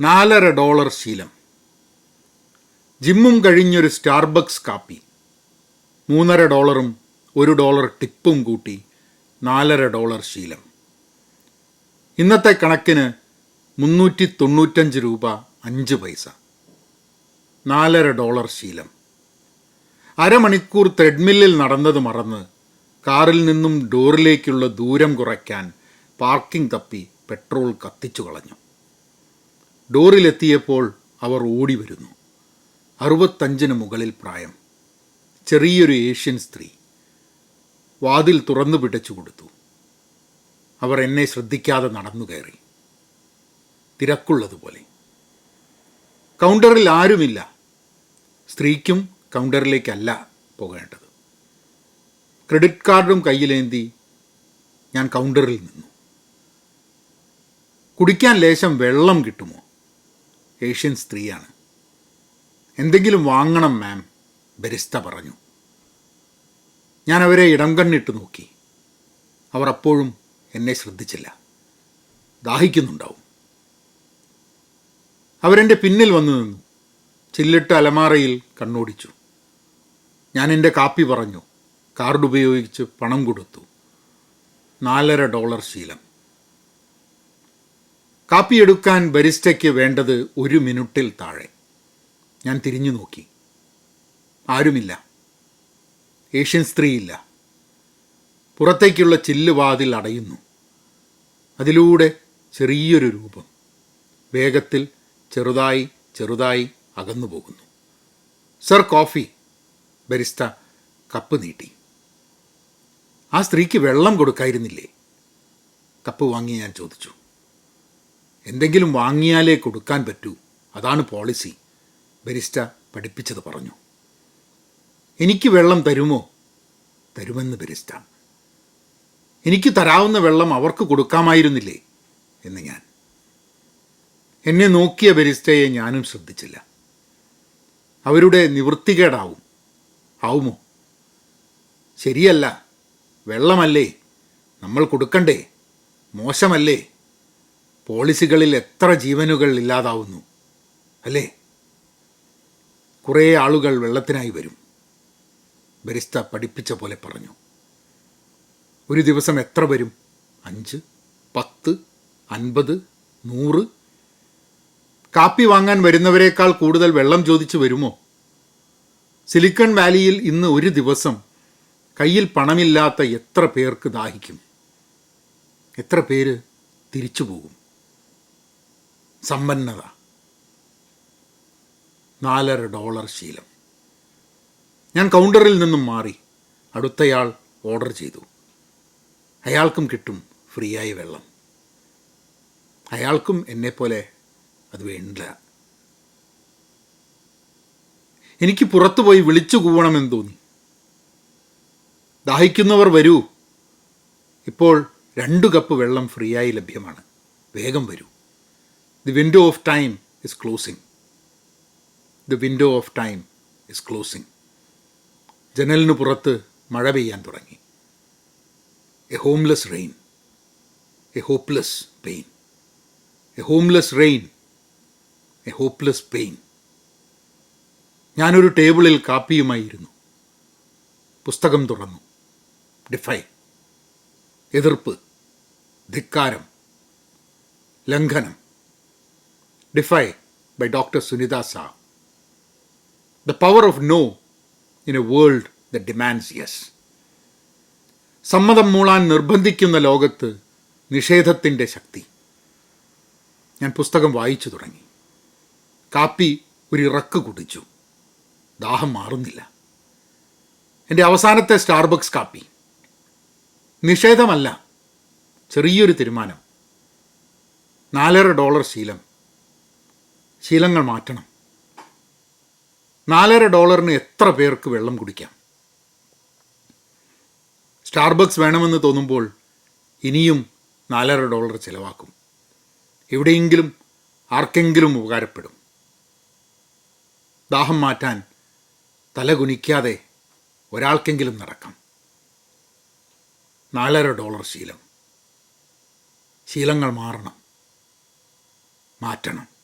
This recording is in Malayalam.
നാലര ഡോളർ ശീലം. ജിമ്മും കഴിഞ്ഞൊരു സ്റ്റാർബക്സ് കാപ്പി. മൂന്നര ഡോളറും ഒരു ഡോളർ ടിപ്പും കൂട്ടി നാലര ഡോളർ ശീലം. ഇന്നത്തെ കണക്കിന് മുന്നൂറ്റി തൊണ്ണൂറ്റഞ്ച് രൂപ അഞ്ച് പൈസ. നാലര ഡോളർ ശീലം. അരമണിക്കൂർ ത്രെഡ്മില്ലിൽ നടന്നത് മറന്ന് കാറിൽ നിന്നും ഡോറിലേക്കുള്ള ദൂരം കുറയ്ക്കാൻ പാർക്കിംഗ് തപ്പി പെട്രോൾ കത്തിച്ചു കളഞ്ഞു. ഡോറിലെത്തിയപ്പോൾ അവർ ഓടി വരുന്നു അറുപത്തഞ്ചിന് മുകളിൽ പ്രായം. ചെറിയൊരു ഏഷ്യൻ സ്ത്രീ. വാതിൽ തുറന്നു പിടച്ചു കൊടുത്തു. അവർ എന്നെ ശ്രദ്ധിക്കാതെ നടന്നു കയറി. തിരക്കുള്ളതുപോലെ. കൗണ്ടറിൽ ആരുമില്ല. സ്ത്രീക്കും കൗണ്ടറിലേക്കല്ല പോകേണ്ടത്. ക്രെഡിറ്റ് കാർഡും കയ്യിലേന്തി ഞാൻ കൗണ്ടറിൽ നിന്നു. കുടിക്കാൻ ലേശം വെള്ളം കിട്ടുമോ? ഏഷ്യൻ സ്ത്രീയാണ്. എന്തെങ്കിലും വാങ്ങണം മാം ബരിസ്ത പറഞ്ഞു. ഞാൻ അവരെ ഇടം കണ്ണിട്ട് നോക്കി. അവർ അപ്പോഴും എന്നെ ശ്രദ്ധിച്ചില്ല. ദാഹിക്കുന്നുണ്ടാവും. അവരെന്റെ പിന്നിൽ വന്നു നിന്നു. ചില്ലിട്ട് അലമാറയിൽ കണ്ണോടിച്ചു. ഞാൻ എന്റെ കാപ്പി പറഞ്ഞു. കാർഡ് ഉപയോഗിച്ച് പണം കൊടുത്തു. നാലര ഡോളർ ശീലം. കാപ്പി എടുക്കാൻ ബരിസ്റ്റയ്ക്ക് വേണ്ടത് ഒരു മിനിറ്റിൽ താഴെ. ഞാൻ തിരിഞ്ഞു നോക്കി. ആരുമില്ല. ഏഷ്യൻ സ്ത്രീയില്ല. പുറത്തേക്കുള്ള ചില്ലുവാതിൽ അടയുന്നു. അതിലൂടെ ചെറിയൊരു രൂപം. വേഗത്തിൽ ചെറുതായി ചെറുതായി അകന്നു പോകുന്നു. Sir coffee. ബരിസ്റ്റ കപ്പ് നീട്ടി. ആ സ്ത്രീക്ക് വെള്ളം കൊടുക്കായിരുന്നില്ലേ? കപ്പ് വാങ്ങി ഞാൻ ചോദിച്ചു. എന്തെങ്കിലും വാങ്ങിയാലേ കൊടുക്കാൻ പറ്റൂ. അതാണ് പോളിസി ബരിസ്റ്റ പഠിപ്പിച്ചത് പറഞ്ഞു. എനിക്ക് വെള്ളം തരുമോ? തരുമെന്ന് ബരിസ്റ്റ എനിക്ക് തരാവുന്ന വെള്ളം അവർക്ക് കൊടുക്കാമായിരുന്നില്ലേ? എന്ന് ഞാൻ. എന്നെ നോക്കിയ ബരിസ്റ്റയെ ഞാനും ശ്രദ്ധിച്ചില്ല. അവരുടെ നിവൃത്തികേടാവും ആവുമോ? ശരിയല്ല. വെള്ളമല്ലേ? നമ്മൾ കൊടുക്കണ്ടേ? മോശമല്ലേ? പോളിസികളിൽ എത്ര ജീവനുകൾ ഇല്ലാതാവുന്നു അല്ലേ? കുറേ ആളുകൾ വെള്ളത്തിനായി വരും ബരിസ്ത പഠിപ്പിച്ച പോലെ പറഞ്ഞു. ഒരു ദിവസം എത്ര വരും? അഞ്ച് പത്ത് അൻപത് നൂറ്. കാപ്പി വാങ്ങാൻ വരുന്നവരെക്കാൾ കൂടുതൽ വെള്ളം ചോദിച്ചു വരുമോ? സിലിക്കൺ വാലിയിൽ ഇന്ന് ഒരു ദിവസം കയ്യിൽ പണമില്ലാത്ത എത്ര പേർക്ക് ദാഹിക്കും? എത്ര പേര് തിരിച്ചു പോകും? സമ്പന്നത. നാലര ഡോളർ ശീലം. ഞാൻ കൗണ്ടറിൽ നിന്നും മാറി അടുത്തയാൾ ഓർഡർ ചെയ്തു. അയാൾക്കും കിട്ടും ഫ്രീ ആയി വെള്ളം. അയാൾക്കും എന്നെപ്പോലെ അത് വേണ്ട. എനിക്ക് പുറത്തു പോയി വിളിച്ചു കൂവണമെന്ന് തോന്നി. ദാഹിക്കുന്നവർ വരൂ. ഇപ്പോൾ രണ്ടു കപ്പ് വെള്ളം ഫ്രീ ആയി ലഭ്യമാണ്. വേഗം വരൂ. The window of time is closing the window of time is closing ജനലിന് പുറത്ത് മഴ പെയ്യാൻ തുടങ്ങി. A homeless rain a hopeless pain a homeless rain a hopeless pain ഞാനൊരു ടേബിളിൽ കാപ്പിയുമായിരുന്നു. പുസ്തകം തുറന്നു. ഡിഫൈ എതിർപ്പ്. ധിക്കാരം. ലംഘനം. ഡിഫൈ ബൈ ഡോക്ടർ സുനിത സാ the power of no in a world the demands yes സമ്മതം മൂളാൻ നിർബന്ധിക്കുന്ന ലോകത്ത് നിഷേധത്തിന്റെ ശക്തി. ഞാൻ പുസ്തകം വായിച്ചു തുടങ്ങി. കാപ്പി ഒരു ഇറക്ക് കുടിച്ചു. ദാഹം മാറുന്നില്ല. എന്റെ അവസാനത്തെ സ്റ്റാർബക്സ് കാപ്പി. നിഷേധമല്ല ചെറിയൊരു തീരുമാനം. നാലര ഡോളർ ശീലം. ശീലങ്ങൾ മാറ്റണം. നാലര ഡോളറിന് എത്ര പേർക്ക് വെള്ളം കുടിക്കാം? സ്റ്റാർബക്സ് വേണമെന്ന് തോന്നുമ്പോൾ ഇനിയും നാലര ഡോളർ ചിലവാക്കും. എവിടെയെങ്കിലും ആർക്കെങ്കിലും ഉപകാരപ്പെടും. ദാഹം മാറ്റാൻ തലകുനിക്കാതെ ഒരാൾക്കെങ്കിലും നടക്കാം. നാലര ഡോളർ ശീലം. ശീലങ്ങൾ മാറണം. മാറ്റണം.